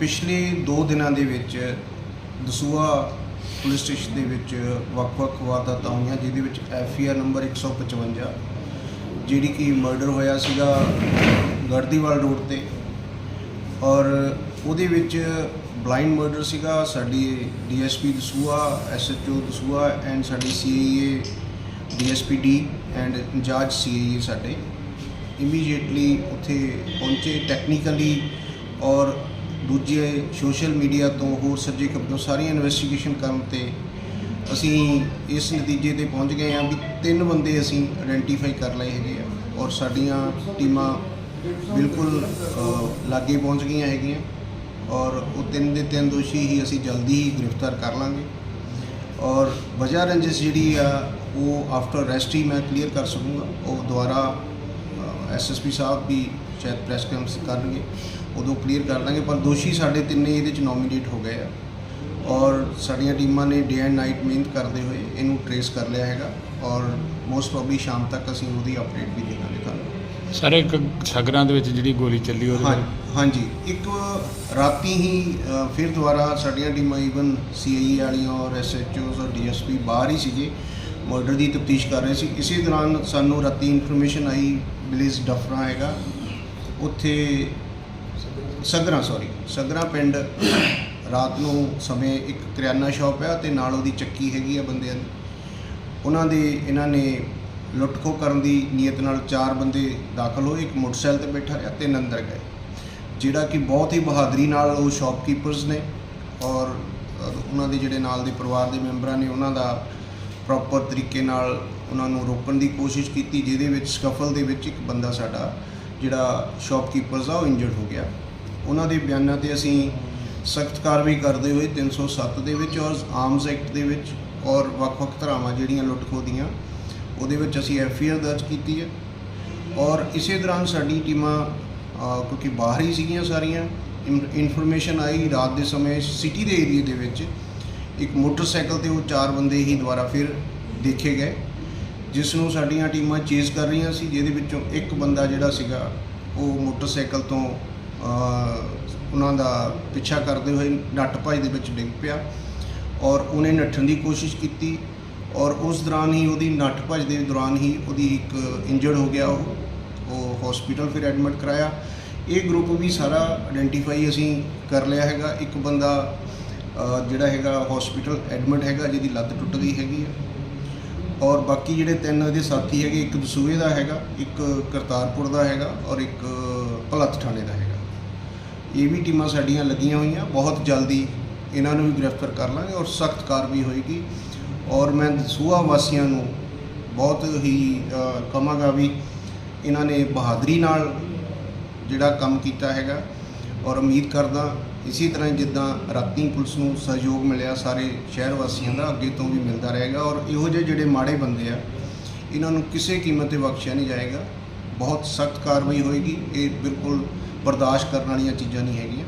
ਪਿਛਲੇ 2 ਦਿਨਾਂ ਦੇ ਵਿੱਚ ਦਸੂਆ ਪੁਲਿਸ ਸਟੇਸ਼ਨ ਦੇ ਵਿੱਚ ਵੱਖ-ਵੱਖ ਵਾਰਦਾਤਾਂ ਹੋਈਆਂ, ਜਿਹਦੇ ਵਿੱਚ ਐਫਆਰ ਨੰਬਰ 155 ਜਿਹੜੀ ਕਿ ਮਰਡਰ ਹੋਇਆ ਸੀਗਾ ਗੜਦੀਵਾਲ ਰੋਡ ਤੇ, ਔਰ ਉਹਦੇ ਵਿੱਚ ਬਲਾਈਂਡ ਮਰਡਰ ਸੀਗਾ ਸਾਡੀ DSP Dasuya SHO Dasuya and ਸਾਡੀ CAA DSP D and incharge CAA ਸਾਡੇ। ਇਮੀਡੀਏਟਲੀ ਉੱਥੇ ਪਹੁੰਚੇ ਟੈਕਨੀਕਲੀ ਔਰ ਦੂਜੇ ਸੋਸ਼ਲ ਮੀਡੀਆ ਤੋਂ ਹੋਰ ਸੱਜੇ ਖੱਬੇ ਸਾਰੀਆਂ ਇਨਵੈਸਟੀਗੇਸ਼ਨ ਕਰਨ ਤੇ ਅਸੀਂ ਇਸ ਨਤੀਜੇ ਤੇ ਪਹੁੰਚ ਗਏ ਹਾਂ ਵੀ ਤਿੰਨ ਬੰਦੇ ਅਸੀਂ ਆਇਡੈਂਟੀਫਾਈ ਕਰ ਲਏ ਹੈਗੇ ਆ ਔਰ ਸਾਡੀਆਂ ਟੀਮਾਂ ਬਿਲਕੁਲ ਲਾਗੇ ਪਹੁੰਚ ਗਈਆਂ ਹੈਗੀਆਂ ਔਰ ਉਹ ਤਿੰਨ ਦੇ ਤਿੰਨ ਦੋਸ਼ੀ ਹੀ ਅਸੀਂ ਜਲਦੀ ਹੀ ਗ੍ਰਿਫਤਾਰ ਕਰ ਲਾਂਗੇ ਔਰ ਵਜ੍ਹਾ ਰੰਜਿਸ਼ ਜਿਹੜੀ ਆ, ਉਹ ਆਫਟਰ ਅਰੈਸਟ ਹੀ ਮੈਂ ਕਲੀਅਰ ਕਰ ਸਕੂੰਗਾ। ਉਹ ਦੁਬਾਰਾ ਐਸਐਸਪੀ ਸਾਹਿਬ ਵੀ ਸ਼ਾਇਦ ਪ੍ਰੈਸ ਕਾਨਫਰੰਸ ਕਰਨਗੇ। ਉਦੋਂ ਕਲੀਅਰ ਕਰ ਦਾਂਗੇ ਪਰ ਦੋਸ਼ੀ ਸਾਡੇ ਤਿੰਨੇ ਇਹਦੇ ਚ ਨੋਮੀਨੇਟ ਹੋ ਗਏ ਆ। ਔਰ ਸਾਡੀਆਂ ਟੀਮਾਂ ਨੇ ਡੇ ਐਂਡ ਨਾਈਟ ਮਿਹਨਤ ਕਰਦੇ ਹੋਏ ਇਹਨੂੰ ਟਰੇਸ ਕਰ ਲਿਆ ਹੈਗਾ। ਔਰ ਮੋਸਟ ਪ੍ਰੋਬਬਲੀ ਸ਼ਾਮ ਤੱਕ ਅਸੀਂ ਉਹਦੀ ਅਪਡੇਟ ਵੀ ਦੇ ਦਾਂਗੇ ਤੁਹਾਨੂੰ। ਸਰ ਇੱਕ ਸਗਰਾਂ ਦੇ ਵਿੱਚ ਜਿਹੜੀ ਗੋਲੀ ਚੱਲੀ ਉਹਦੇ ਹਾਂ ਬਾਰੇ? ਹਾਂਜੀ। ਇੱਕ ਰਾਤੀ ਹੀ ਫਿਰ ਦੁਬਾਰਾ ਸਾਡੀਆਂ ਟੀਮਾਂ ਈਵਨ ਸੀਆਈਏ ਵਾਲੀਆਂ ਔਰ ਐਸਐਚਓਸ ਔਰ ਡੀਐਸਪੀ ਬਾਹਰ ਹੀ ਸੀਗੇ। ਮਰਡਰ ਦੀ ਤਫਤੀਸ਼ ਕਰ ਰਹੇ ਸੀ। ਇਸੇ ਦੌਰਾਨ ਸਾਨੂੰ ਰਾਤੀ ਇਨਫੋਰਮੇਸ਼ਨ ਆਈ ਵਿਲੇਜ ਡਫਰਾ ਹੈਗਾ। ਉੱਥੇ ਸਗਰਾ ਸੌਰੀ ਸਗਰਾ ਪਿੰਡ ਰਾਤ ਨੂੰ ਸਮੇਂ ਇੱਕ ਕਰਿਆਨਾ ਸ਼ਾਪ ਹੈ ਤੇ ਨਾਲ ਉਹਦੀ ਚੱਕੀ ਹੈਗੀ ਆ ਬੰਦਿਆਂ ਦੀ। ਉਹਨਾਂ ਦੇ, ਇਹਨਾਂ ਨੇ ਲੁੱਟਖੋ ਕਰਨ ਦੀ ਨੀਅਤ ਨਾਲ ਚਾਰ ਬੰਦੇ ਦਾਖਲ ਹੋਏ, ਇੱਕ ਮੋਟਰਸਾਈਕਲ ਤੇ ਬੈਠਾ ਰਿਹਾ, ਤਿੰਨ ਅੰਦਰ ਗਏ। ਜਿਹੜਾ ਕਿ ਬਹੁਤ ਹੀ ਬਹਾਦਰੀ ਨਾਲ ਉਹ ਸ਼ਾਪਕੀਪਰਸ ਨੇ ਔਰ ਉਹਨਾਂ ਦੇ ਜਿਹੜੇ ਨਾਲ ਦੇ ਪਰਿਵਾਰ ਦੇ ਮੈਂਬਰਾਂ ਨੇ, ਉਹਨਾਂ ਦਾ ਪ੍ਰੋਪਰ ਤਰੀਕੇ ਨਾਲ ਉਹਨਾਂ ਨੂੰ ਰੋਕਣ ਦੀ ਕੋਸ਼ਿਸ਼ ਕੀਤੀ, ਜਿਹਦੇ ਵਿੱਚ ਸਕਫਲ ਦੇ ਵਿੱਚ ਇੱਕ ਬੰਦਾ ਸਾਡਾ ਜਿਹੜਾ ਸ਼ਾਪਕੀਪਰਸ ਆ, ਉਹ ਇੰਜਰਡ ਹੋ ਗਿਆ। ਉਹਨਾਂ ਦੇ ਬਿਆਨਾਂ ਤੇ ਅਸੀਂ ਸਖਤ ਕਾਰਵਾਈ ਕਰਦੇ ਹੋਏ 307 ਦੇ ਵਿੱਚ ਔਰ ਆਰਮਸ ਐਕਟ ਦੇ ਵਿੱਚ ਔਰ ਵੱਖ-ਵੱਖ ਧਾਰਾਵਾਂ ਜਿਹੜੀਆਂ ਲੁੱਟ-ਖੋਹ ਦੀਆਂ, ਉਹਦੇ ਵਿੱਚ ਅਸੀਂ ਐਫਆਈਆਰ ਦਰਜ ਕੀਤੀ ਹੈ। ਔਰ ਇਸੇ ਦੌਰਾਨ ਸਾਡੀ ਟੀਮਾਂ ਕਿਉਂਕਿ ਬਾਹਰ ਹੀ ਸੀਗੀਆਂ ਸਾਰੀਆਂ ਇਨਫੋਰਮੇਸ਼ਨ ਆਈ ਰਾਤ ਦੇ ਸਮੇਂ ਸਿਟੀ ਦੇ ਏਰੀਆ ਦੇ ਵਿੱਚ। ਇੱਕ ਮੋਟਰਸਾਈਕਲ ਤੇ ਉਹ ਚਾਰ ਬੰਦੇ ਹੀ ਦੁਬਾਰਾ ਫਿਰ ਦੇਖੇ ਗਏ। ਜਿਸ ਨੂੰ ਸਾਡੀਆਂ ਟੀਮਾਂ ਚੇਜ਼ ਕਰ ਰਹੀਆਂ ਸੀ, ਜਿਹਦੇ ਵਿੱਚੋਂ ਇੱਕ ਬੰਦਾ ਜਿਹੜਾ ਸੀਗਾ, ਉਹ ਮੋਟਰਸਾਈਕਲ ਤੋਂ ਉਹਨਾਂ ਦਾ ਪਿੱਛਾ ਕਰਦੇ ਹੋਏ ਨੱਠ ਭੱਜ ਦੇ ਵਿੱਚ ਡਿੱਗ ਪਿਆ ਔਰ ਉਹਨੇ ਨੱਠਣ ਦੀ ਕੋਸ਼ਿਸ਼ ਕੀਤੀ ਔਰ ਉਸ ਦੌਰਾਨ ਹੀ ਉਹਦੀ ਨੱਠ ਭੱਜ ਦੇ ਦੌਰਾਨ ਹੀ ਉਹਦੀ ਇੱਕ ਇੰਜਰਡ ਹੋ ਗਿਆ ਉਹ ਉਹ ਹਸਪੀਟਲ ਫਿਰ ਐਡਮਿਟ ਕਰਾਇਆ। ਇਹ ਗਰੁੱਪ ਵੀ ਸਾਰਾ ਆਇਡੈਂਟੀਫਾਈ ਅਸੀਂ ਕਰ ਲਿਆ ਹੈਗਾ। ਇੱਕ ਬੰਦਾ ਜਿਹੜਾ ਹੈਗਾ ਹਸਪੀਟਲ ਐਡਮਿਟ ਹੈਗਾ, ਜਿਹਦੀ ਲੱਤ ਟੁੱਟ ਗਈ ਹੈਗੀ ਹੈ ਔਰ ਬਾਕੀ ਜਿਹੜੇ ਤਿੰਨ ਇਹਦੇ ਸਾਥੀ ਹੈਗੇ, ਇੱਕ ਦਸੂਏ ਦਾ ਹੈਗਾ, ਇੱਕ ਕਰਤਾਰਪੁਰ ਦਾ ਹੈਗਾ ਔਰ ਇੱਕ ਭਲੱਥ ਥਾਣੇ ਦਾ ਹੈਗਾ। ਇਹ ਵੀ ਟੀਮਾਂ ਸਾਡੀਆਂ ਲੱਗੀਆਂ ਹੋਈਆਂ, ਬਹੁਤ ਜਲਦੀ ਇਹਨਾਂ ਨੂੰ ਵੀ ਗ੍ਰਿਫਤਾਰ ਕਰ ਲਾਂਗੇ ਔਰ ਸਖਤ ਕਾਰਵਾਈ ਹੋਏਗੀ। ਔਰ ਮੈਂ ਦਸੂਹਾ ਵਾਸੀਆਂ ਨੂੰ ਬਹੁਤ ਹੀ ਕਹਾਂਗਾ ਵੀ ਇਹਨਾਂ ਨੇ ਬਹਾਦਰੀ ਨਾਲ ਜਿਹੜਾ ਕੰਮ ਕੀਤਾ ਹੈਗਾ ਔਰ ਉਮੀਦ ਕਰਦਾ ਇਸੇ ਤਰ੍ਹਾਂ ਜਿੱਦਾਂ ਰਾਤੀ ਪੁਲਿਸ ਨੂੰ ਸਹਿਯੋਗ ਮਿਲਿਆ ਸਾਰੇ ਸ਼ਹਿਰ ਵਾਸੀਆਂ ਦਾ ਅੱਗੇ ਤੋਂ ਵੀ ਮਿਲਦਾ ਰਹੇਗਾ ਔਰ ਇਹੋ ਜਿਹੇ ਜਿਹੜੇ ਮਾੜੇ ਬੰਦੇ ਆ ਇਹਨਾਂ ਨੂੰ ਕਿਸੇ ਕੀਮਤ ਤੇ ਬਖਸ਼ਿਆ ਨਹੀਂ ਜਾਏਗਾ। ਬਹੁਤ ਸਖਤ ਕਾਰਵਾਈ ਹੋਏਗੀ ਇਹ ਬਿਲਕੁਲ ਬਰਦਾਸ਼ਤ ਕਰਨ ਵਾਲੀਆਂ ਚੀਜ਼ਾਂ ਨਹੀਂ ਹੈਗੀਆਂ।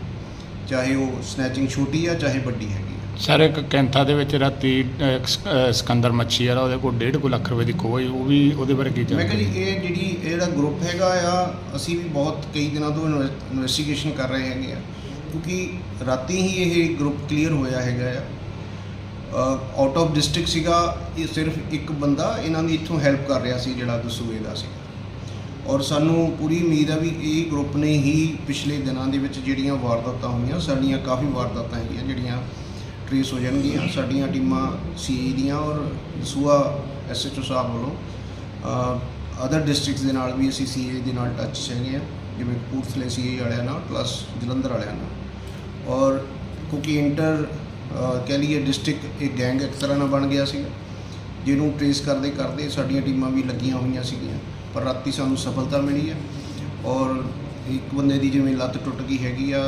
ਚਾਹੇ ਉਹ ਸਨੈਚਿੰਗ ਛੋਟੀ ਆ ਚਾਹੇ ਵੱਡੀ ਹੈਗੀ ਸਰ ਇੱਕ ਕੈਂਥਾ ਦੇ ਵਿੱਚ ਰਾਤੀ ਅਹ, ਇੱਕ ਸ- ਅਹ, ਸਿਕੰਦਰ ਮੱਛੀ ਵਾਲਾ ਉਹਦੇ ਕੋਲ 1.5 ਲੱਖ ਰੁਪਏ ਦੀ ਖੋਹ ਹੋਈ ਉਹ ਵੀ ਉਹਦੇ ਬਾਰੇ ਕੀ ਮੈਂ ਕਿਹਾ ਜਾਣਕਾਰੀ? ਜੀ ਇਹ ਜਿਹੜੀ ਇਹ ਜਿਹੜਾ ਗਰੁੱਪ ਹੈਗਾ ਆ ਅਸੀਂ ਵੀ ਬਹੁਤ ਕਈ ਦਿਨਾਂ ਤੋਂ ਇਨਵੈਸਟੀਗੇਸ਼ਨ ਕਰ ਰਹੇ ਹੈਗੇ ਆ। ਕਿਉਂਕਿ ਰਾਤੀ ਹੀ ਇਹ ਗਰੁੱਪ ਕਲੀਅਰ ਹੋਇਆ ਹੈਗਾ ਆ। ਆਊਟ ਆਫ ਡਿਸਟ੍ਰਿਕਟ ਸੀਗਾ, ਇਹ ਸਿਰਫ ਇੱਕ ਬੰਦਾ ਇਹਨਾਂ ਦੀ ਇੱਥੋਂ ਹੈਲਪ ਕਰ ਰਿਹਾ ਸੀ, ਜਿਹੜਾ ਦਸੂਏ ਦਾ ਸੀ। ਔਰ ਸਾਨੂੰ ਪੂਰੀ ਉਮੀਦ ਆ ਵੀ ਇਹ ਗਰੁੱਪ ਨੇ ਹੀ ਪਿਛਲੇ ਦਿਨਾਂ ਦੇ ਵਿੱਚ ਜਿਹੜੀਆਂ ਵਾਰਦਾਤਾਂ ਹੋਈਆਂ, ਸਾਡੀਆਂ ਕਾਫੀ ਵਾਰਦਾਤਾਂ ਹੈਗੀਆਂ, ਜਿਹੜੀਆਂ ਟ੍ਰੇਸ ਹੋ ਜਾਣਗੀਆਂ। ਸਾਡੀਆਂ ਟੀਮਾਂ ਸੀਏ ਦੀਆਂ ਔਰ ਦਸੂਆ ਐਸਐਚਓ ਸਾਹਿਬ ਵੱਲੋਂ। ਅਦਰ ਡਿਸਟ੍ਰਿਕਟਸ ਦੇ ਨਾਲ ਵੀ ਅਸੀਂ ਸੀਏ ਦੇ ਨਾਲ ਟੱਚ 'ਚ ਹੈਗੇ ਆ, ਜਿਵੇਂ ਕਪੂਰਥਲੇ ਸੀਏ ਵਾਲਿਆਂ ਨਾਲ ਪਲੱਸ ਜਲੰਧਰ ਵਾਲਿਆਂ ਨਾਲ। ਔਰ ਕਿਉਂਕਿ ਇੰਟਰ ਕਹਿ ਲਈਏ ਡਿਸਟ੍ਰਿਕਟ ਇੱਕ ਗੈਂਗ ਇੱਕ ਤਰ੍ਹਾਂ ਨਾਲ ਬਣ ਗਿਆ ਸੀਗਾ। ਜਿਹਨੂੰ ਟ੍ਰੇਸ ਕਰਦੇ ਕਰਦੇ ਸਾਡੀਆਂ ਟੀਮਾਂ ਵੀ ਲੱਗੀਆਂ ਹੋਈਆਂ ਸੀਗੀਆਂ, ਪਰ ਰਾਤੀ ਸਾਨੂੰ ਸਫਲਤਾ ਮਿਲੀ ਹੈ। ਔਰ ਇੱਕ ਬੰਦੇ ਦੀ ਜਿਵੇਂ ਲੱਤ ਟੁੱਟ ਗਈ ਹੈਗੀ ਆ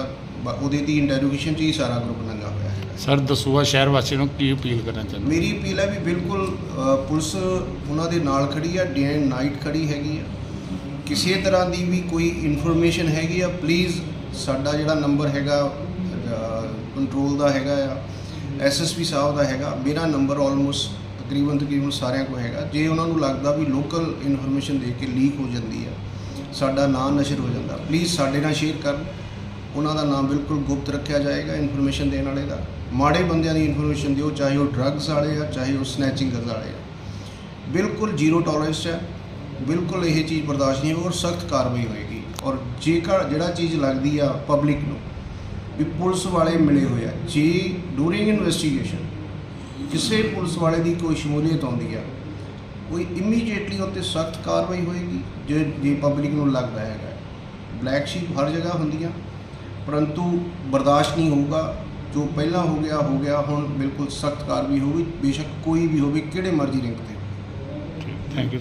ਬ- ਉਹਦੇ ਦੀ ਇੰਟਰੋਗੇਸ਼ਨ 'ਚ ਹੀ ਸਾਰਾ ਗਰੁੱਪ ਲੰਗਾ ਸਰ ਦਸੂਆ ਸ਼ਹਿਰ ਵਾਸੀਆਂ ਨੂੰ ਕੀ ਅਪੀਲ ਕਰਨਾ ਚਾਹੁੰਦੇ ਮੇਰੀ ਅਪੀਲ ਹੈ ਵੀ ਬਿਲਕੁਲ ਅ, ਪੁਲਿਸ ਉਹਨਾਂ ਦੇ ਨਾਲ ਖੜੀ ਆ ਡੇ ਐਂਡ ਨਾਈਟ ਖੜੀ ਹੈਗੀ ਆ। ਕਿਸੇ ਤਰ੍ਹਾਂ ਦੀ ਵੀ ਕੋਈ ਇਨਫੋਰਮੇਸ਼ਨ ਹੈਗੀ ਆ ਪਲੀਜ਼ ਸਾਡਾ ਜਿਹੜਾ ਨੰਬਰ ਹੈਗਾ ਕੰਟਰੋਲ ਦਾ ਹੈਗਾ ਆ ਐਸਐਸਪੀ ਸਾਹਿਬ ਦਾ ਹੈਗਾ ਮੇਰਾ ਨੰਬਰ ਆਲਮੋਸਟ ਤਕਰੀਬਨ ਤਕਰੀਬਨ ਸਾਰਿਆਂ ਕੋਲ ਹੈਗਾ। ਜੇ ਉਹਨਾਂ ਨੂੰ ਲੱਗਦਾ ਵੀ ਲੋਕਲ ਇਨਫੋਰਮੇਸ਼ਨ ਦੇ ਕੇ ਲੀਕ ਹੋ ਜਾਂਦੀ ਆ ਸਾਡਾ ਨਾਂ ਨਸ਼ਰ ਹੋ ਜਾਂਦਾ ਪਲੀਜ਼ ਸਾਡੇ ਨਾਲ ਸ਼ੇਅਰ ਕਰਨ। ਉਹਨਾਂ ਦਾ ਨਾਮ ਬਿਲਕੁਲ ਗੁਪਤ ਰੱਖਿਆ ਜਾਏਗਾ ਇਨਫੋਰਮੇਸ਼ਨ ਦੇਣ ਵਾਲੇ ਦਾ। ਮਾੜੇ ਬੰਦਿਆਂ ਦੀ ਇਨਫੋਰਮੇਸ਼ਨ ਦਿਓ, ਚਾਹੇ ਉਹ ਡਰੱਗਸ ਵਾਲੇ ਆ, ਚਾਹੇ ਉਹ ਸਨੈਚਿੰਗ ਕਰਨ ਵਾਲੇ ਆ। ਬਿਲਕੁਲ ਜ਼ੀਰੋ ਟੋਲਰੈਂਸ ਹੈ, ਬਿਲਕੁਲ ਇਹ ਚੀਜ਼ ਬਰਦਾਸ਼ਤ ਨਹੀਂ ਹੋਊ ਔਰ ਸਖਤ ਕਾਰਵਾਈ ਹੋਏਗੀ। ਔਰ ਜੇਕਰ ਜਿਹੜਾ ਚੀਜ਼ ਲੱਗਦੀ ਆ ਪਬਲਿਕ ਨੂੰ, ਵੀ ਪੁਲਿਸ ਵਾਲੇ ਮਿਲੇ ਹੋਏ ਆ, ਜੇ ਡੂਰਿੰਗ ਇਨਵੈਸਟੀਗੇਸ਼ਨ ਕਿਸੇ ਪੁਲਿਸ ਵਾਲੇ ਦੀ ਕੋਈ ਸ਼ਮੂਲੀਅਤ ਆਉਂਦੀ ਆ, ਕੋਈ ਇਮੀਡੀਏਟਲੀ ਉੱਤੇ ਸਖਤ ਕਾਰਵਾਈ ਹੋਏਗੀ, ਜੇ ਜੇ ਪਬਲਿਕ ਨੂੰ ਲੱਗਦਾ ਹੈਗਾ। ਬਲੈਕ ਸ਼ੀਪ ਹਰ ਜਗ੍ਹਾ ਹੁੰਦੀਆਂ, ਪਰੰਤੂ ਬਰਦਾਸ਼ਤ ਨਹੀਂ ਹੋਊਗਾ ਜੋ ਪਹਿਲਾਂ ਹੋ ਗਿਆ ਹੋ ਗਿਆ, ਹੁਣ ਬਿਲਕੁਲ ਸਖਤ ਕਾਰਵਾਈ ਹੋਊਗੀ। ਬੇਸ਼ੱਕ ਕੋਈ ਵੀ ਹੋਵੇ, ਕਿਹੜੇ ਮਰਜ਼ੀ ਲਿੰਕ ਤੇ। Thank you